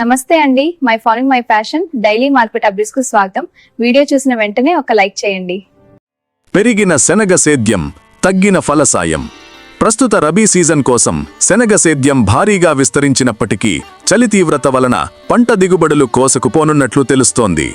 నమస్తే అండి. My following my fashion. Daily market అప్డేట్స్కు స్వాగతం. వీడియో చూసిన వెంటనే ఒక లైక్ చేయండి. పెరిగిన శనగ సేద్యం తగ్గిన ఫలసాయం ప్రస్తుత రబీ సీజన్ కోసం శనగ సేద్యం భారీగా విస్తరించినప్పటికీ చలి తీవ్రత వలన పంట దిగుబడులు కోసుకుపోనున్నట్లు తెలుస్తోంది.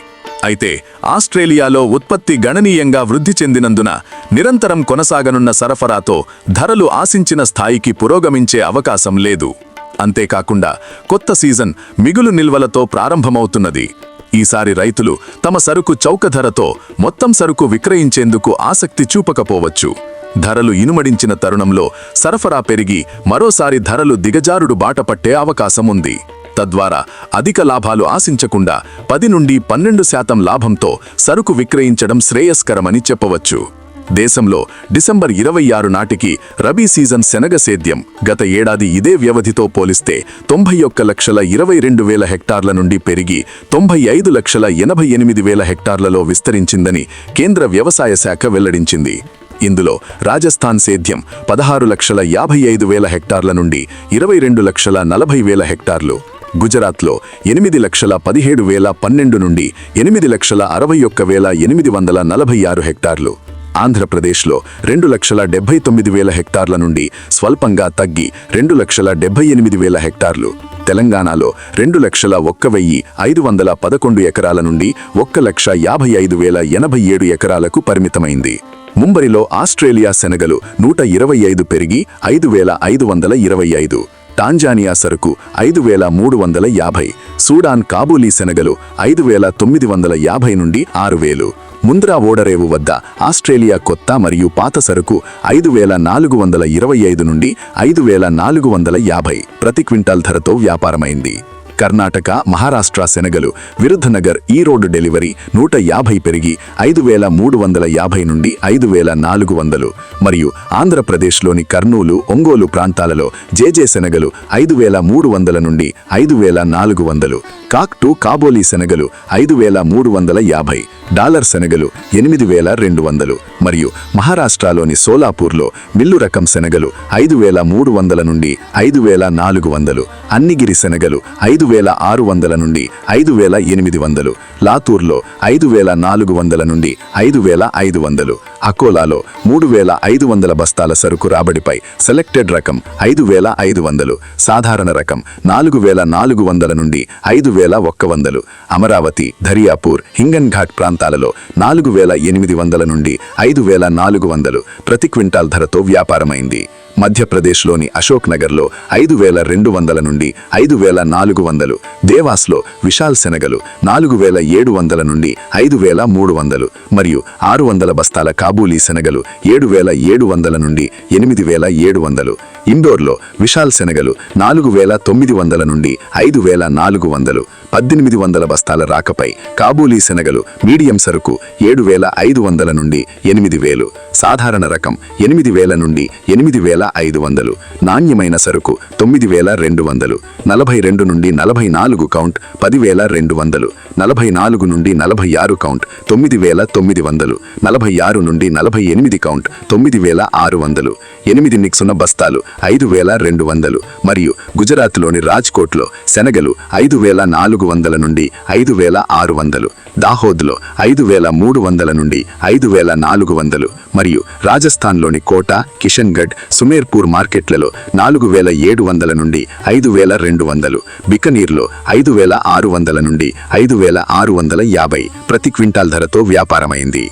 అయితే ఆస్ట్రేలియాలో ఉత్పత్తి గణనీయంగా వృద్ధి చెందినందున నిరంతరం కొనసాగనున్న సరఫరాతో ధరలు ఆశించిన స్థాయికి పురోగమించే అవకాశం లేదు. అంతేకాకుండా కొత్త సీజన్ మిగులు నిల్వలతో ప్రారంభమవుతున్నది. ఈసారి రైతులు తమ సరుకు చౌక ధరతో మొత్తం సరుకు విక్రయించేందుకు ఆసక్తి చూపకపోవచ్చు. ధరలు ఇనుమడించిన తరుణంలో సరఫరా పెరిగి మరోసారి ధరలు దిగజారుడు బాట పట్టే అవకాశం ఉంది తద్వారా అధిక లాభాలు ఆశించకుండా పది నుండి పన్నెండు శాతం లాభంతో సరుకు విక్రయించడం శ్రేయస్కరమని చెప్పవచ్చు. దేశంలో డిసెంబర్ ఇరవై ఆరు నాటికి రబీ సీజన్ శనగ సేద్యం గత ఏడాది ఇదే వ్యవధితో పోలిస్తే తొంభై ఒక్క లక్షల ఇరవై రెండు వేల హెక్టార్ల నుండి పెరిగి తొంభై ఐదు లక్షల ఎనభై ఎనిమిది వేల హెక్టార్లలో విస్తరించిందని కేంద్ర వ్యవసాయ శాఖ వెల్లడించింది. ఇందులో రాజస్థాన్ సేద్యం పదహారు లక్షల యాభై ఐదు వేల హెక్టార్ల నుండి ఇరవై రెండు లక్షల నలభై వేల హెక్టార్లు. గుజరాత్లో ఎనిమిది లక్షల పదిహేడు వేల పన్నెండు నుండి ఎనిమిది లక్షల అరవై ఒక్క వేల ఎనిమిది వందల నలభై ఆరు హెక్టార్లు. ఆంధ్రప్రదేశ్లో రెండు లక్షల డెబ్బై తొమ్మిది వేల హెక్టార్ల నుండి స్వల్పంగా తగ్గి రెండు లక్షల డెబ్బై ఎనిమిది వేల హెక్టార్లు తెలంగాణలో రెండు లక్షల ఒక్క వెయ్యి ఐదు వందల పదకొండు ఎకరాల నుండి ఒక్క లక్ష యాభై ఐదు వేల ఎనభై ఏడు ఎకరాలకు పరిమితమైంది. ముంబరిలో ఆస్ట్రేలియా శనగలు నూట ఇరవై ఐదు పెరిగి ఐదు వేల ఐదు వందల ఇరవై ఐదు టాంజానియా సరుకు ఐదు వేల మూడు వందల యాభై సూడాన్ కాబూలీ శనగలు ఐదు వేల తొమ్మిది వందల యాభై నుండి ఆరు వేలు ముంద్రా ఓడరేవు వద్ద ఆస్ట్రేలియా కొత్త మరియు పాత సరుకు ఐదు వేల నాలుగు వందల ఇరవై ఐదు నుండి ఐదు వేల నాలుగు వందల యాభై ప్రతి క్వింటాల్ ధరతో వ్యాపారమైంది. కర్ణాటక మహారాష్ట్ర శనగలు విరుద్ధనగర్ ఈ రోడ్డు డెలివరీ నూట యాభై పెరిగి ఐదు వేల మూడు వందల యాభై నుండి ఐదు వేల నాలుగు వందలు. మరియు ఆంధ్రప్రదేశ్లోని కర్నూలు ఒంగోలు ప్రాంతాలలో జేజే శనగలు ఐదు వేల మూడు వందల నుండి ఐదు వేల నాలుగు వందలు. కాక్ టు కాబోలీ శనగలు ఐదు వేల మూడు వందల యాభై డాలర్ శనగలు ఎనిమిది వేల రెండు వందలు మరియు మహారాష్ట్రలోని సోలాపూర్లో మిల్లు రకం శనగలు ఐదు వేల మూడు వందల నుండి ఐదు వేల నాలుగు వందలు అన్నిగిరి శనగలు ఐదు వేల ఆరు వందల నుండి ఐదు వేల ఎనిమిది వందలు లాతూర్లో ఐదు వేల నాలుగు వందల నుండి ఐదు వేల ఐదు వందలు అకోలాలో మూడు వేల ఐదు వందల బస్తాల సరుకు రాబడిపై సెలెక్టెడ్ రకం ఐదు వేల ఐదు వందలు సాధారణ రకం నాలుగు వేల నాలుగు వందల నుండి ఐదు వేల ఒక్క వందలు అమరావతి ధరియాపూర్ హింగన్ ఘాట్ ప్రాంతాలలో నాలుగు వేల ఎనిమిది వందల నుండి ఐదు వేల నాలుగు వందలు ప్రతి క్వింటాల్ ధరతో వ్యాపారమైంది. మధ్యప్రదేశ్లోని అశోక్ నగర్లో ఐదు వేల రెండు వందల నుండి ఐదు వేల నాలుగు వందలు దేవాస్లో విశాల్ శనగలు నాలుగు వేల ఏడు వందల నుండి ఐదు వేల మూడు వందలు మరియు ఆరు వందల బస్తాల కాబూలీ శనగలు ఏడు వేల ఏడు వందల నుండి ఎనిమిది వేల ఏడు వందలు. ఇండోర్లో విశాల్ శనగలు నాలుగు వేల తొమ్మిది వందల నుండి ఐదు వేల నాలుగు వందలు. పద్దెనిమిది వందల బస్తాల రాకపై కాబూలీ శనగలు మీడియం సరుకు ఏడు వేల ఐదు వందల నుండి ఎనిమిది వేలు. సాధారణ రకం ఎనిమిది వేల నుండి ఎనిమిది వేల ఐదు వందలు. నాణ్యమైన సరుకు తొమ్మిది వేల రెండు వందలు. నలభై రెండు నుండి నలభై నాలుగు కౌంట్ పదివేల రెండు వందలు. నలభై నాలుగు నుండి నలభై ఆరు కౌంట్ తొమ్మిది వేల తొమ్మిది వందలు. నలభై ఆరు నుండి నలభై ఎనిమిది కౌంట్ తొమ్మిది వేల ఆరు వందలు. ఎనిమిది నిక్సున్న బస్తాలు ఐదు వేల రెండు వందలు. మరియు గుజరాత్లోని రాజ్కోట్లో శనగలు ఐదు వేల నాలుగు వందల నుండి ఐదు వేల ఆరు వందలు. దాహోద్లో ఐదు వేల మూడు వందల నుండి ఐదు వేల నాలుగు వందలు మరియు రాజస్థాన్లోని కోట కిషన్గఢ్ సుమేర్పూర్ మార్కెట్లలో నాలుగు వేల ఏడు వందల నుండి ఐదు వేల రెండు వందలు బికనీర్లో ఐదు వేల ఆరు వందల నుండి ఐదు వేల ఆరు వందల యాభై ప్రతి క్వింటాల్ ధరతో వ్యాపారమైంది.